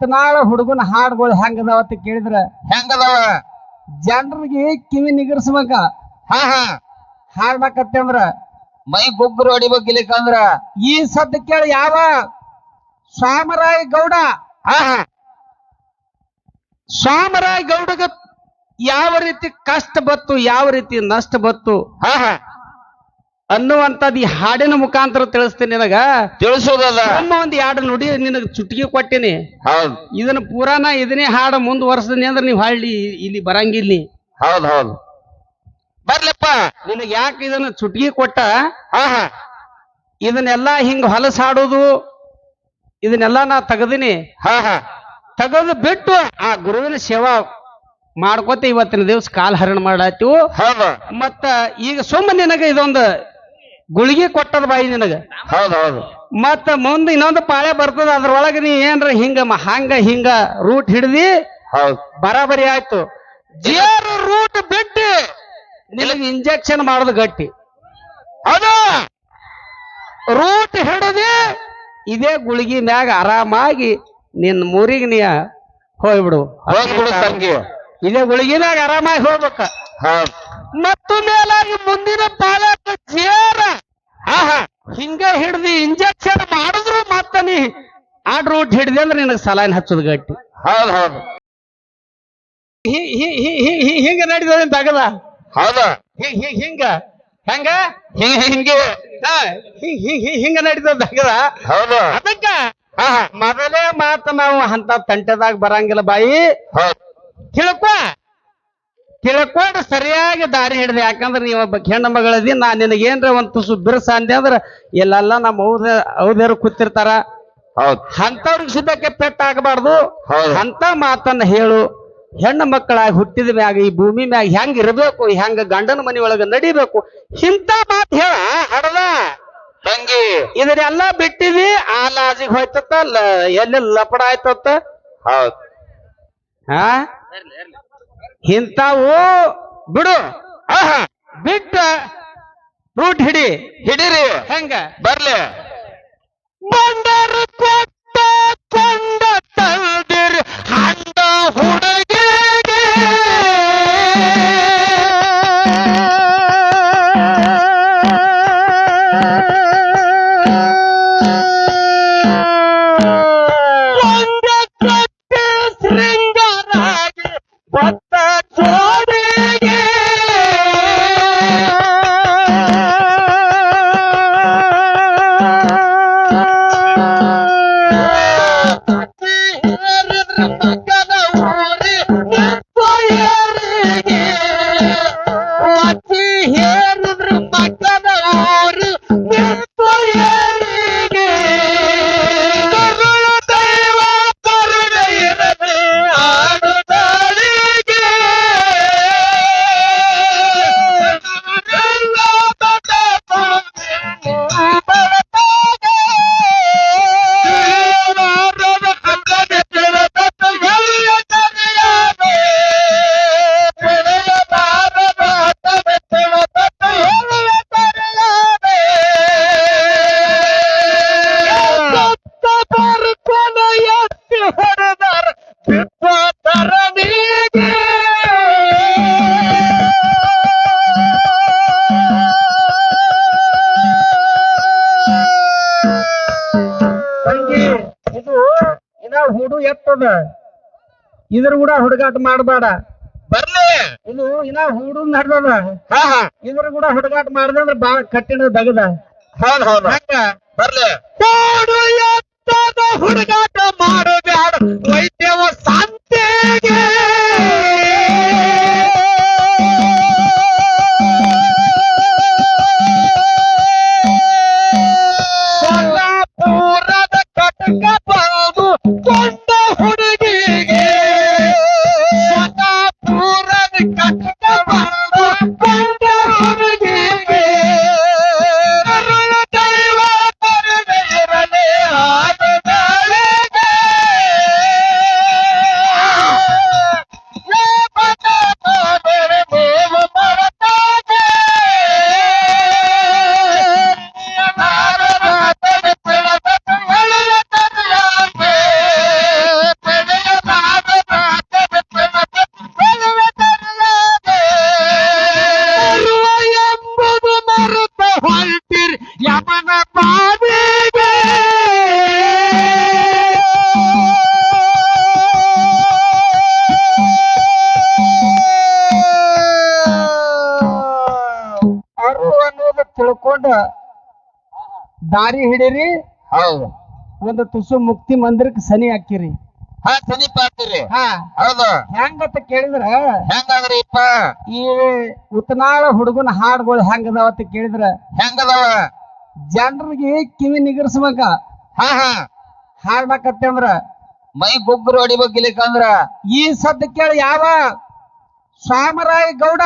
ಉತ್ತನಾಳ ಹುಡುಗನ ಹಾಡುಗಳು ಹೆಂಗದಾವ ಅಂತ ಕೇಳಿದ್ರ ಹೆಂಗದವ? ಜನರಿಗೆ ಕಿವಿ ನಿಗರ್ಸ್ಬೇಕ. ಹಾ ಹಾ. ಹಾಡ್ಬೇಕತ್ತಂದ್ರ ಮೈ ಗೊಬ್ಬರ ಹೊಡಿಬೇಕಿಲಿಕ್ಕಂದ್ರ ಈ ಸದ್ದ ಕೇಳಿ ಯಾವ? ಸ್ವಾಮರಾಯ ಗೌಡ. ಹಾ ಹಾ. ಸ್ವಾಮರಾಯ ಗೌಡಗ ಯಾವ ರೀತಿ ಕಷ್ಟ ಬತ್ತು ಯಾವ ರೀತಿ ನಷ್ಟ ಬತ್ತು? ಹಾ ಹಾ. ಅನ್ನುವಂಥದ್ದು ಈ ಹಾಡಿನ ಮುಖಾಂತರ ತಿಳಿಸ್ತೀನಿ ನಿನಗ. ತಿಳಿಸೋದದ? ನಮ್ಮ ಒಂದು ಎರಡು ನುಡಿ ನಿನಗೆ ಚುಟ್ಗಿ ಕೊಟ್ಟಿನಿ. ಹೌದ್. ಇದನ್ನ ಪುರಾಣ ಇದನ್ನೇ ಹಾಡು ಮುಂದುವರ್ಸದಿನಿ ಅಂದ್ರೆ ನೀವು ಹಳ್ಳಿ ಇಲ್ಲಿ ಬರಂಗಿಲ್ಲ ನೀ. ಹೌದ್ ಹೌದ್. ಬರ್ಲಪ್ಪ. ನಿನಗೆ ಯಾಕೆ ಇದನ್ನ ಚುಟ್ಗಿ ಕೊಟ್ಟ? ಹಾ ಹಾ. ಇದನ್ನೆಲ್ಲ ಹಿಂಗ ಹೊಲಸ ಹಾಡೋದು. ಇದನ್ನೆಲ್ಲ ನಾ ತೆಗದಿನಿ. ಹಾ ಹಾ. ತೆಗೆದು ಬಿಟ್ಟು ಆ ಗುರುವಿನ ಸೇವಾ ಮಾಡ್ಕೋತ ಇವತ್ತಿನ ದಿವಸ ಕಾಲ್ ಹರಣ ಮಾಡಾತೀವು ಹೌದ್. ಮತ್ತ ಈಗ ಸುಮ್ಮನೆ ನಿನಗ ಇದೊಂದು ಗುಳಿಗೆ ಕೊಟ್ಟದ ಬಾಯಿ ನಿನಗ? ಹೌದು ಹೌದು. ಮತ್ತ ಮುಂದೆ ಇನ್ನೊಂದು ಪಾಳೆ ಬರ್ತದ ಅದ್ರೊಳಗೆ ನೀ ಏನ್ರ ಹಿಂಗ ಮ- ಹಂಗ ಹಿಂಗ ರೂಟ್ ಹಿಡ್ದಿ ಹೌದು. ಬರಾಬರಿ ಆಯ್ತು. ಜೇರು ರೂಟ್ ಬಿಟ್ಟು ನಿನಗೆ ಇಂಜೆಕ್ಷನ್ ಮಾಡೋದು ಗಟ್ಟಿ. ಹೌದು. ರೂಟ್ ಹಿಡದಿ ಇದೇ ಗುಳಿಗಿ ಮ್ಯಾಗ ಆರಾಮಾಗಿ ನಿನ್ನ ಮೂರಿಗೆ ನೀ ಹೋಗ್ಬಿಡು. ಹೋಗ್ಬಿಡು ತಂಗಿ. ಇದೇ ಗುಳಿಗಿ ಮ್ಯಾಗ ಆರಾಮಾಗಿ ಹೋಗ್ಬೇಕ. ಹೌದ್. ಮತ್ತು ಮೇಲಾಗಿ ಮುಂದಿನ ಪಾಲಕ ಜೇರ. ಆಹಾ ಹಿಂಗ ಹಿಡ್ದಿ ಇಂಜೆಕ್ಷನ್ ಮಾಡಿದ್ರು ಮತ್ತ ನೀ ಆ ರೂಟ್ ಹಿಡ್ದಿ ಅಂದ್ರೆ ನಿನಗೆ ಸಲಾನ್ ಹಚ್ಚೋದು ಗಟ್ಟಿ. ಹೌದು ಹೌದು. ಹಿಂಗ ನಡೀತದೆ ತಗದ ಹೌದ. ಹಿ- ಹಿ- ಹಿಂಗ. ಹೆಂಗ? ಹಿಂಗ ಹಿಂಗೆ. ಹಾ, ಹಿ- ಹಿ- ಹಿ- ಹಿಂಗ ನಡೀತದ ತಗದ ಹೌದು. ಅದಕ್ಕ ಮೊದಲೇ ಮಾತು ನಾವು ಅಂತ ತಂಟೆದಾಗ ಬರಂಗಿಲ್ಲ ಬಾಯಿ. ತಿಳ್ಕೊ. ತಿಳ್ಕೊಂಡು ಸರಿಯಾಗಿ ದಾರಿ ಹಿಡಿದೆ. ಯಾಕಂದ್ರೆ ನೀವು ಒಬ್ಬ ಹೆಣ್ಣು ಮಗಳದಿ ನಾ ನಿನಗೇನ್ರ ಒಂದು ತುಸು ಬಿರುಸ ಅಂದೆ ಅಂದ್ರೆ ಇಲ್ಲೆಲ್ಲ ನಮ್ಮ ಹೌದ ಹೌದೇರು ಕೂತಿರ್ತಾರ. ಹೌದ್. ಅಂಥವ್ರಿಗೆ ಸುದ್ದಕ್ಕೆ ಪೆಟ್ಟ ಆಗಬಾರ್ದು. ಹೌದು. ಅಂತ ಮಾತನ್ನ ಹೇಳು. ಹೆಣ್ಣು ಮಕ್ಕಳಾಗಿ ಹುಟ್ಟಿದ ಮ್ಯಾಗ ಈ ಭೂಮಿ ಮ್ಯಾಗ ಹೆಂಗ್ ಇರಬೇಕು ಹೆಂಗ ಗಂಡನ ಮನಿ ಒಳಗ ನಡಿಬೇಕು ಇಂಥ ಮಾತು ಹೇಳ ಹಡದ? ತಂಗಿ. ಇದನ್ನೆಲ್ಲ ಬಿಟ್ಟಿದಿ ಆ ಲಾಜಿಗೆ ಹೋಯ್ತತ್ತ ಲ- ಎಲ್ಲಿ ಲಪಡ ಆಯ್ತತ್ತ? ಹೌದ್. ಹಾ ಇಂಥವು ಬಿಡು. ಆಹಾ. ಬಿಟ್ಟ ರೂಟ್ ಹಿಡಿ. ಹಿಡಿರಿ. ಹೆಂಗ? ಬರ್ಲಿ. ಬಂದರು ಕೊಟ್ಟ ಕೊಂಡ ತಂದಿರಿ ಹಂಡ ಹುಡುಗಿಗೆ ಹುಡುಗಾಟ ಮಾಡಬೇಡ. ಬರ್ಲಿ. ಇದು ಇನ್ನ ಹುಡು ನಡ್ದದ. ಹಾ ಹಾ. ಇದ್ರ ಕೂಡ ಹುಡುಗಾಟ ಮಾಡಿದ್ರೆ ಬಾಳ ಕಟ್ಟಿನ ದಗದ ಹೌದ್ ಹೌದ್. ಹಂಗ. ಬರ್ಲಿ. ಎತ್ತದ ಹುಡುಗಾಟ ಮಾಡಬೇಡ ವೈದ್ಯವ ಸಂತೆಗೆ ದಾರಿ ಹಿಡೀರಿ. ಹೌದು. ಒಂದು ತುಸು ಮುಕ್ತಿ ಮಂದಿರಕ್ಕೆ ಸನಿ ಹಾಕಿರಿ. ಹಾ ಸಮೀಪ ಆಗ್ತೀರಿ ಹಾ. ಹೌದು. ಹೆಂಗಂತ ಕೇಳಿದ್ರ? ಹೆಂಗದ್ರಿಪ್ಪ ಈ ಉತ್ನಾಳ ಹುಡುಗನ ಹಾಡುಗಳು ಹೆಂಗದಾವ ಅಂತ ಕೇಳಿದ್ರ? ಹೆಂಗದಾವ? ಜನರಿಗೆ ಕಿವಿ ನಿಗರ್ಸ್ಬೇಕ. ಹಾ ಹಾ. ಹಾಡ್ಬೇಕತ್ತಂದ್ರ ಮೈ ಗುಗ್ಗರು ಹೊಡಿಬೇಕಿಲಿಕ್ಕಂದ್ರ ಈ ಸದ್ದ ಕೇಳಿ ಯಾವ? ಸ್ವಾಮರಾಯ ಗೌಡ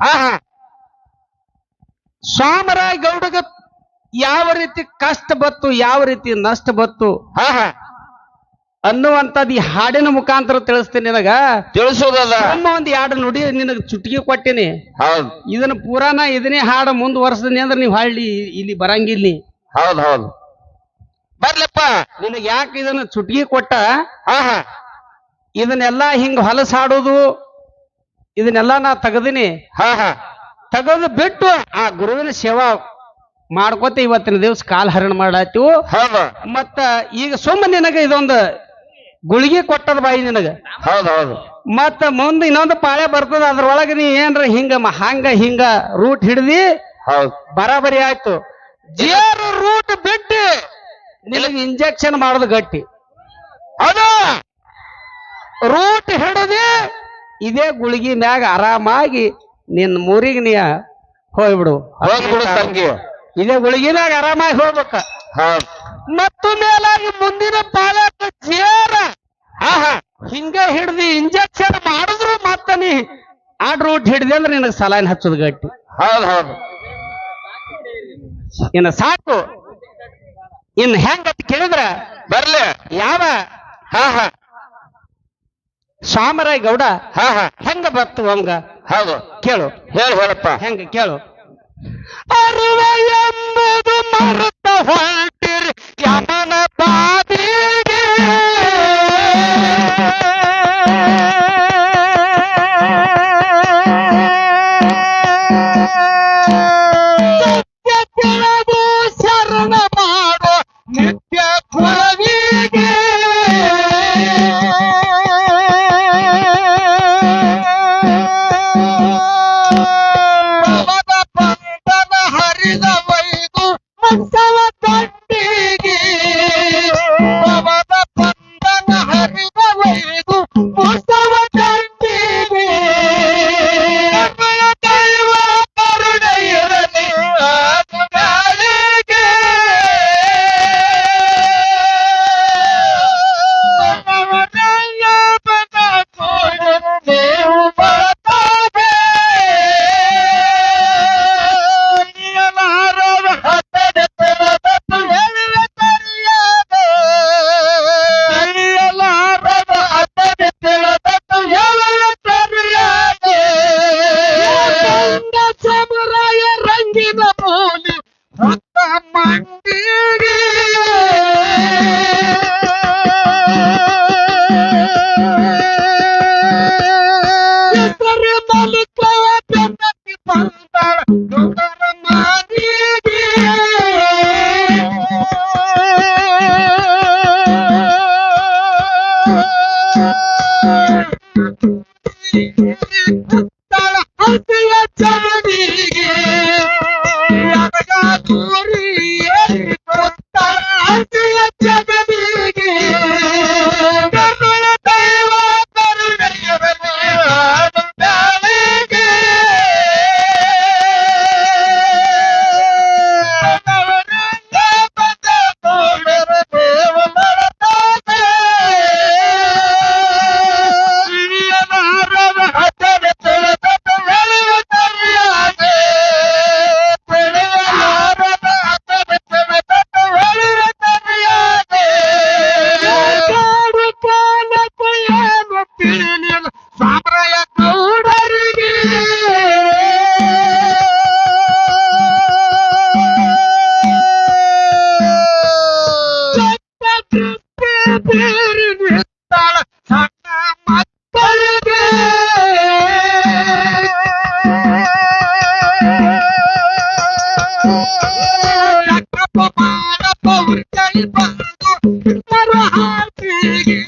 ಹಾ ಹಾ. ಸ್ವಾಮರಾಯ ಗೌಡಗ ಯಾವ ರೀತಿ ಕಷ್ಟ ಬತ್ತು ಯಾವ ರೀತಿ ನಷ್ಟ ಬತ್ತು? ಹಾ ಹಾ. ಅನ್ನುವಂಥದ್ದು ಈ ಹಾಡಿನ ಮುಖಾಂತರ ತಿಳಿಸ್ತೀನಿ ನಿನಗ. ತಿಳಿಸೋದದ ನಮ್ಮ ಒಂದು ಎರಡು ನುಡಿ ನಿನಗೆ ಚುಟ್ಗಿ ಕೊಟ್ಟಿನಿ. ಹೌದು. ಇದನ್ನ ಪುರಾಣ ಇದನ್ನೇ ಹಾಡು ಮುಂದುವರ್ಸದಿನಿ ಅಂದ್ರೆ ನೀವು ಹಳ್ಳಿ ಇಲ್ಲಿ ಬರಂಗಿಲ್ಲ ನೀ. ಹೌದು ಹೌದು. ಬರ್ಲಪ್ಪ. ನಿನಗೆ ಯಾಕೆ ಇದನ್ನ ಚುಟ್ಗಿ ಕೊಟ್ಟ? ಹಾ ಹಾ. ಇದನ್ನೆಲ್ಲ ಹಿಂಗ ಹೊಲಸ ಹಾಡೋದು ಇದನ್ನೆಲ್ಲ ನಾ ತೆಗದಿನಿ. ಹಾ ಹಾ. ತೆಗೆದು ಬಿಟ್ಟು ಆ ಗುರುವಿನ ಸೇವಾ ಮಾಡ್ಕೋತ ಇವತ್ತಿನ ದಿವಸ ಕಾಲ್ ಹರಣ ಮಾಡಾತಿವು ಹೌದು. ಮತ್ತ ಈಗ ಸುಮ್ಮನೆ ನಿನಗ ಇದೊಂದು ಗುಳಿಗೆ ಕೊಟ್ಟದ ಬಾಯಿ ನಿನಗ. ಹೌದು ಹೌದು. ಮತ್ತ ಮುಂದೆ ಇನ್ನೊಂದು ಪಾಳೆ ಬರ್ತದ ಅದ್ರೊಳಗ ನೀ ಏನ್ರ ಹಿಂಗ ಮ- ಹಂಗ ಹಿಂಗ ರೂಟ್ ಹಿಡ್ದಿ ಹೌದು. ಬರಾಬರಿ ಆಯ್ತು. ಜೇರು ರೂಟ್ ಬಿಟ್ಟು ನಿನಗೆ ಇಂಜೆಕ್ಷನ್ ಮಾಡೋದು ಗಟ್ಟಿ. ಅದ ರೂಟ್ ಹಿಡದಿ ಇದೇ ಗುಳಿಗಿನ್ಯಾಗ ಆರಾಮಾಗಿ ನಿನ್ನ ಮೂರಿಗೆ ನೀ ಹೋಗ್ಬಿಡು. ಹೋಗ್ಬಿಡು ತಂಗಿ ಇದೇ ಗುಳಿಗಿನಾಗ ಆರಾಮಾಗಿ ಹೋಗ್ಬೇಕ. ಮತ್ತು ಮೇಲಾಗಿ ಮುಂದಿನ ಪಾಲಕ ಜೇರ. ಹಾ ಹಾ ಹಿಂಗ ಹಿಡ್ದು ಇಂಜೆಕ್ಷನ್ ಮಾಡಿದ್ರು ಮತ್ತ ನೀ ಆ ರೂಟ್ ಹಿಡ್ದೆ ಅಂದ್ರೆ ನಿನಗೆ ಸಲಾನ್ ಹಚ್ಚೋದು ಗಟ್ಟಿ. ಹೌದು ಹೌದು. ಇನ್ನು ಸಾಕು. ಇನ್ನು ಹೆಂಗ ಕೇಳಿದ್ರ? ಬರ್ಲಿ. ಯಾವ? ಹಾ ಹಾ. ಶಾಮರಾಯ್ ಗೌಡ ಹಾ ಹಾ. ಹೆಂಗ ಬರ್ತು ಅವಂಗ? ಹೌದು. ಕೇಳು. ಹೇಳು ಹೇಳಪ್ಪ. ಹೆಂಗ ಕೇಳು. அருவை என்பது மறுத்த வாழ்த்திரு யமன Bye. Everybody, everybody,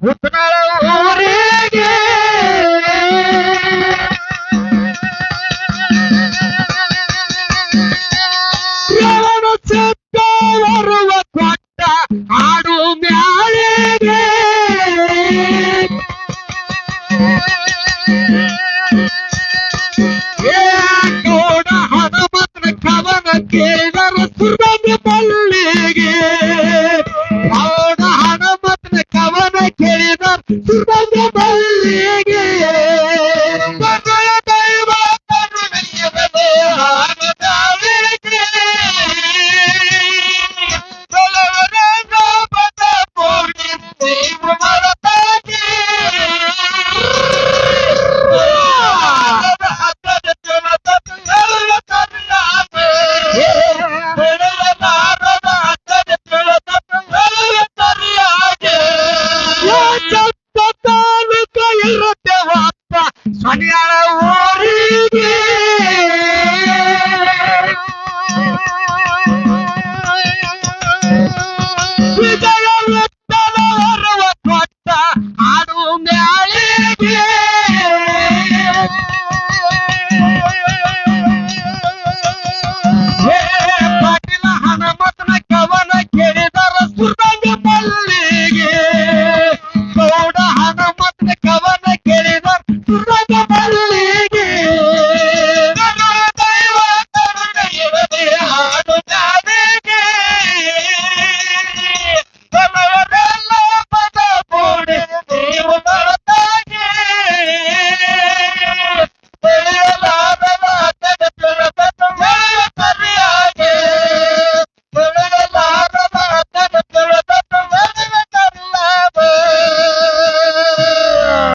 What's up? Tá Cidadão